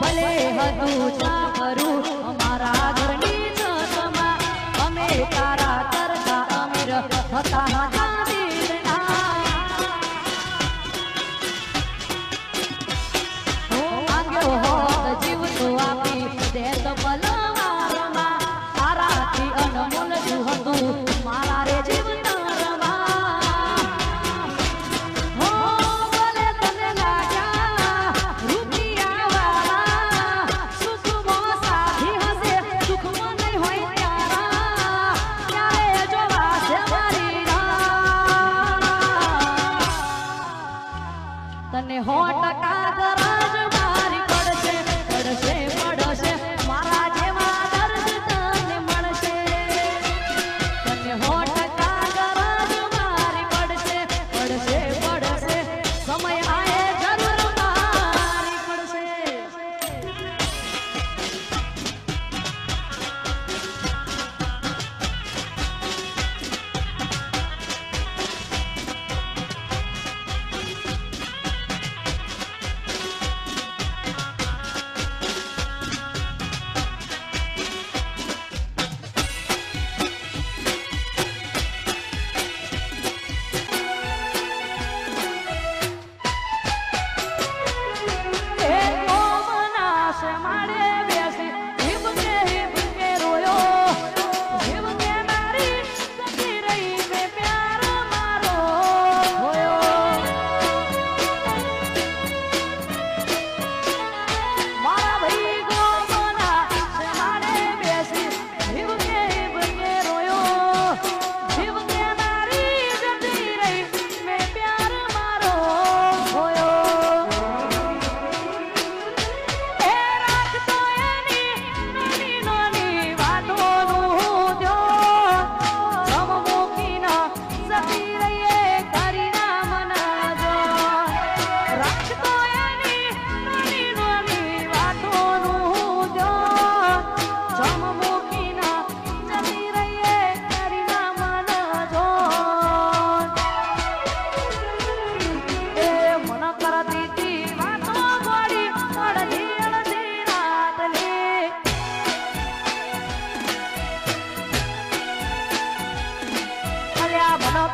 ભલે હતું સારું અમારા ઘરની જતમાં અમે તારા હોટ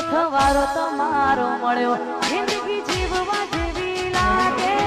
અથવારો તમારો મળ્યો. જિંદગી જીવવા જેવી લાગે.